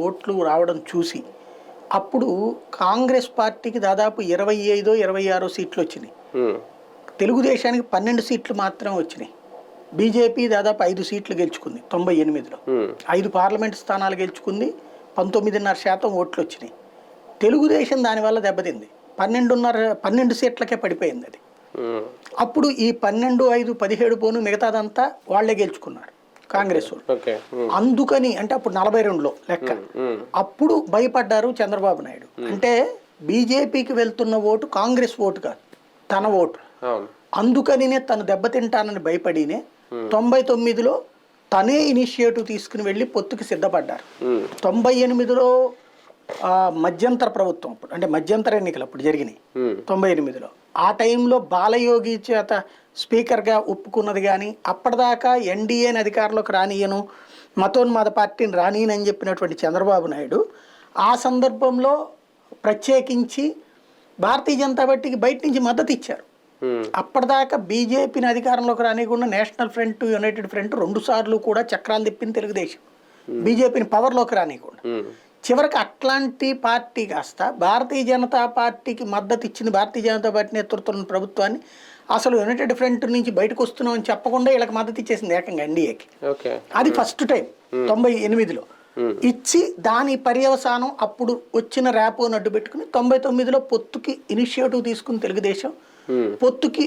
ఓట్లు రావడం చూసి అప్పుడు కాంగ్రెస్ పార్టీకి దాదాపు ఇరవై ఐదో ఇరవై ఆరో సీట్లు వచ్చినాయి. తెలుగుదేశానికి పన్నెండు సీట్లు మాత్రమే వచ్చినాయి. బీజేపీ దాదాపు ఐదు సీట్లు గెలుచుకుంది తొంభై ఎనిమిదిలో. ఐదు పార్లమెంట్ స్థానాలు గెలుచుకుంది పంతొమ్మిదిన్నర శాతం ఓట్లు వచ్చినాయి. తెలుగుదేశం దానివల్ల దెబ్బతింది. పన్నెండున్నర పన్నెండు సీట్లకే పడిపోయింది అది. అప్పుడు ఈ పన్నెండు ఐదు పదిహేడు పోను మిగతాదంతా వాళ్ళే గెలుచుకున్నారు. కాంగ్రెస్ అందుకని అంటే అప్పుడు నలభై రెండులో లెక్క. అప్పుడు భయపడ్డారు చంద్రబాబు నాయుడు. అంటే బీజేపీకి వెళ్తున్న ఓటు కాంగ్రెస్ ఓటు కాదు తన ఓటు. అందుకనినే తను దెబ్బతింటానని భయపడినే తొంభై తొమ్మిదిలో తనే ఇనిషియేటివ్ తీసుకుని వెళ్ళి పొత్తుకి సిద్ధపడ్డారు. తొంభై ఎనిమిదిలో ఆ, మధ్యంతర ప్రభుత్వం అప్పుడు అంటే మధ్యంతర ఎన్నికలు అప్పుడు జరిగినాయి. తొంభై ఎనిమిదిలో. ఆ టైంలో బాలయోగి చేత స్పీకర్గా ఒప్పుకున్నది కానీ అప్పటిదాకా ఎన్డీఏని అధికారంలోకి రానియను మతోన్మాద పార్టీని రానియనని చెప్పినటువంటి చంద్రబాబు నాయుడు ఆ సందర్భంలో ప్రత్యేకించి భారతీయ జనతా పార్టీకి బయట నుంచి మద్దతు ఇచ్చారు. అప్పటిదాకా బీజేపీని అధికారంలోకి రానియకుండా నేషనల్ ఫ్రంట్ యునైటెడ్ ఫ్రంట్ రెండు సార్లు కూడా చక్రాలు తిప్పింది తెలుగుదేశం. బీజేపీని పవర్లోకి రానియకుండా చివరికి అట్లాంటి పార్టీ కాస్త భారతీయ జనతా పార్టీకి మద్దతు ఇచ్చింది భారతీయ జనతా పార్టీ నేతృత్వంలో ప్రభుత్వాన్ని. అసలు యునైటెడ్ ఫ్రంట్ నుంచి బయటకు వస్తున్నామని చెప్పకుండా వీళ్ళకి మద్దతు ఇచ్చేసింది ఏకంగా ఎన్డీఏకి. ఓకే. అది ఫస్ట్ టైం. తొంభై ఎనిమిదిలో. ఇచ్చి దాని పర్యవసానం అప్పుడు వచ్చిన ర్యాపో అడ్డు పెట్టుకుని తొంభై తొమ్మిదిలో పొత్తుకి ఇనిషియేటివ్ తీసుకుని తెలుగుదేశం. పొత్తుకి